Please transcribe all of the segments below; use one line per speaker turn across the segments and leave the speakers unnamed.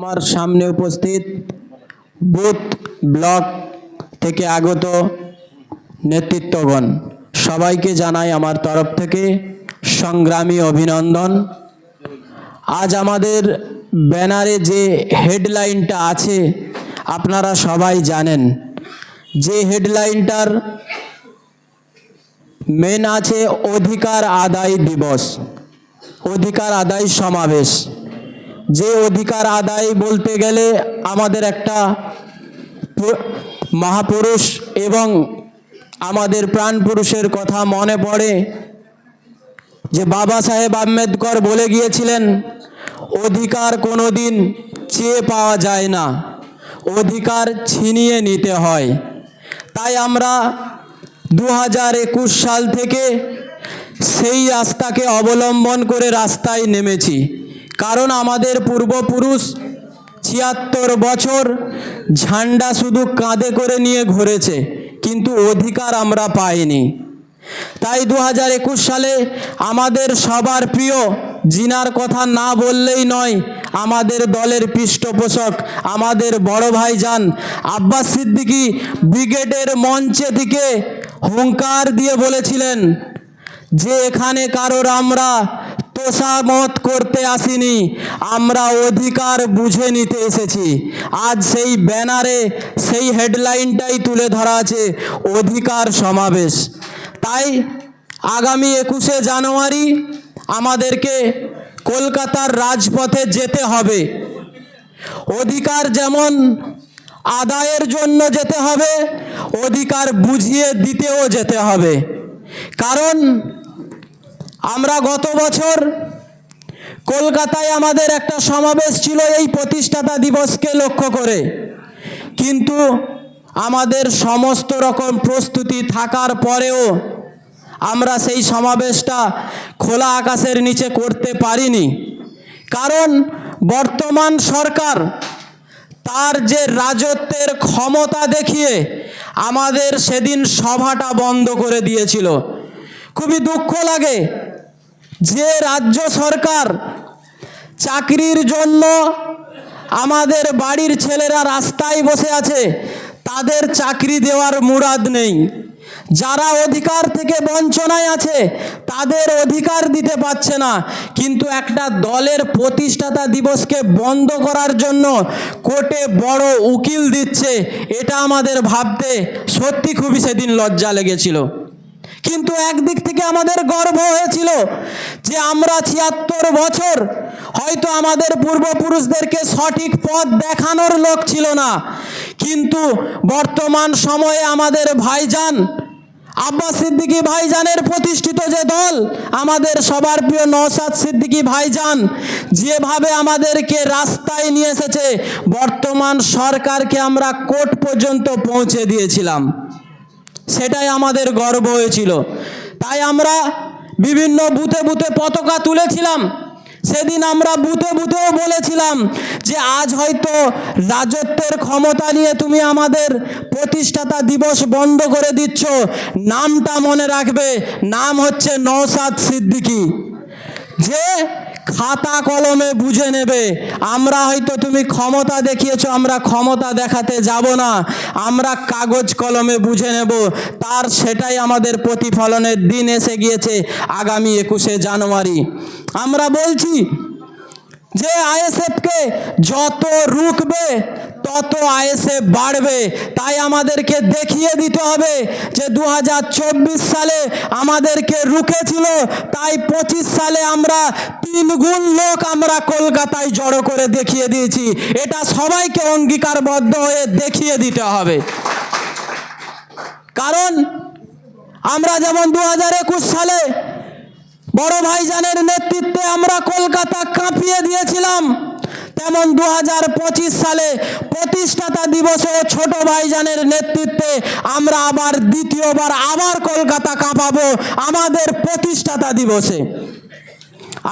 আমার সামনে উপস্থিত বুথ ব্লক থেকে আগত নেতৃত্বগণ। সবাইকে জানাই আমার তরফ থেকে সংগ্রামী অভিনন্দন। আজ আমাদের ব্যানারে যে হেডলাইনটা আছে, আপনারা সবাই জানেন। যে হেডলাইনটার মেন আছে অধিকার আদায় দিবস, অধিকার আদায় সমাবেশ। যে অধিকার আদায় বলতে গেলে আমাদের একটা মহাপুরুষ এবং আমাদের প্রাণ পুরুষের কথা মনে পড়ে যে বাবা সাহেব আম্বেদকর বলে গিয়েছিলেন, অধিকার কোনো দিন চেয়ে পাওয়া যায় না। অধিকার ছিনিয়ে নিতে হয়। তাই আমরা দু হাজার একুশ সাল থেকে সেই রাস্তাকে অবলম্বন করে রাস্তায় নেমেছি। কারণ আমাদের পূর্বপুরুষ ছিয়াত্তর বছর ঝান্ডা শুধু কাঁধে করে নিয়ে ঘুরেছে, কিন্তু অধিকার আমরা পাইনি। তাই দু হাজার একুশ সালে আমাদের সবার প্রিয় জিনার কথা না বললেই নয়, আমাদের দলের পৃষ্ঠপোষক, আমাদের বড় ভাই যান আব্বাস সিদ্দিকী ব্রিগেডের মঞ্চে থেকে হুঙ্কার দিয়ে বলেছিলেন, যে এখানে কারোর আমরা তোষামত করতে আসিনি। আমরা অধিকার বুঝে নিতে এসেছি। আজ সেই ব্যানারে সেই হেডলাইনটাই তুলে ধরা আছে অধিকার সমাবেশ। তাই আগামী একুশে জানুয়ারি আমাদেরকে কলকাতার রাজপথে যেতে হবে। অধিকার যেমন আদায়ের জন্য যেতে হবে, অধিকার বুঝিয়ে দিতেও যেতে হবে। কারণ আমরা গত বছর কলকাতায় আমাদের একটা সমাবেশ ছিল এই প্রতিষ্ঠাতা দিবসকে লক্ষ্য করে। কিন্তু আমাদের সমস্ত রকম প্রস্তুতি থাকার পরেও আমরা সেই সমাবেশটা খোলা আকাশের নিচে করতে পারিনি। কারণ বর্তমান সরকার তার যে রাজত্বের ক্ষমতা দেখিয়ে আমাদের সেদিন সভাটা বন্ধ করে দিয়েছিল। খুবই দুঃখ লাগে যে রাজ্য সরকার চাকরির জন্য আমাদের বাড়ির ছেলেরা রাস্তায় বসে আছে, তাদের চাকরি দেওয়ার মুরাদ নেই। যারা অধিকার থেকে বঞ্চনায় আছে, তাদের অধিকার দিতে পারছে না। কিন্তু একটা দলের প্রতিষ্ঠাতা দিবসকে বন্ধ করার জন্য কোর্টে বড় উকিল দিচ্ছে, এটা আমাদের ভাবতে সত্যি খুবই সেদিন লজ্জা লেগেছিল। কিন্তু একদিক থেকে আমাদের গর্ব হয়েছিল যে আমরা ছিয়াত্তর বছর হয়তো আমাদের পূর্বপুরুষদেরকে সঠিক পথ দেখানোর লোক ছিল না। কিন্তু বর্তমান সময়ে আমাদের ভাইজান, আব্বাস সিদ্দিকী ভাইজানের প্রতিষ্ঠিত যে দল, আমাদের সবার প্রিয় নওশাদ সিদ্দিকী ভাইজান যেভাবে আমাদেরকে রাস্তায় নিয়ে এসেছে, বর্তমান সরকারকে আমরা কোর্ট পর্যন্ত পৌঁছে দিয়েছিলাম। সেটাই আমাদের গর্ব হয়েছিল। তাই আমরা বিভিন্ন বুথে বুথে পতাকা তুলেছিলাম। সেদিন আমরা বুথে বুথেও বলেছিলাম যে আজ হয়তো রাজত্বের ক্ষমতা নিয়ে তুমি আমাদের প্রতিষ্ঠাতা দিবস বন্ধ করে দিচ্ছ। নামটা মনে রাখবে, নাম হচ্ছে নওসাদ সিদ্দিকী। যে খাতা কলমে বুঝে নেবে। আমরা হয়তো তুমি ক্ষমতা দেখিয়েছ, আমরা ক্ষমতা দেখাতে যাব না। আমরা কাগজ কলমে বুঝে নেব। তার সেটাই আমাদের প্রতিফলনের দিন এসে গিয়েছে আগামী একুশে জানুয়ারি। আমরা বলছি যে আইএসএফকে যত রুখবে তত আয়েসে বাড়বে। তাই আমাদেরকে দেখিয়ে দিতে হবে যে দু হাজার চব্বিশ সালে আমাদেরকে রুখেছিল তাই পঁচিশ সালে আমরা তিন গুণ লোক আমরা কলকাতায় জড়ো করে দেখিয়ে দিয়েছি। এটা সবাইকে অঙ্গীকারবদ্ধ হয়ে দেখিয়ে দিতে হবে। কারণ আমরা যেমন দু হাজার একুশ সালে বড় ভাইজানের নেতৃত্বে আমরা কলকাতা কাঁপিয়ে দিয়েছিলাম তেমন দু সালে প্রতিষ্ঠাতা দিবসে ছোট ভাইজানের নেতৃত্বে আমরা আবার দ্বিতীয়বার আবার কলকাতা কাঁপাবো আমাদের প্রতিষ্ঠাতা দিবসে।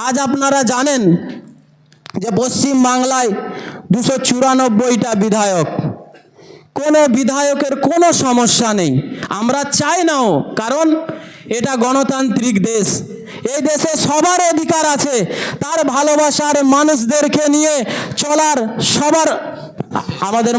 আজ আপনারা জানেন যে পশ্চিম বাংলায় দুশো চুরানব্বইটা বিধায়ক। কোনো বিধায়কের কোনো সমস্যা নেই। আমরা চাই নাও, কারণ এটা গণতান্ত্রিক দেশ। এই দেশে সবার অধিকার আছে। তার ভালোবাসার মানুষদেরকে নিয়ে চলার সবার আমাদের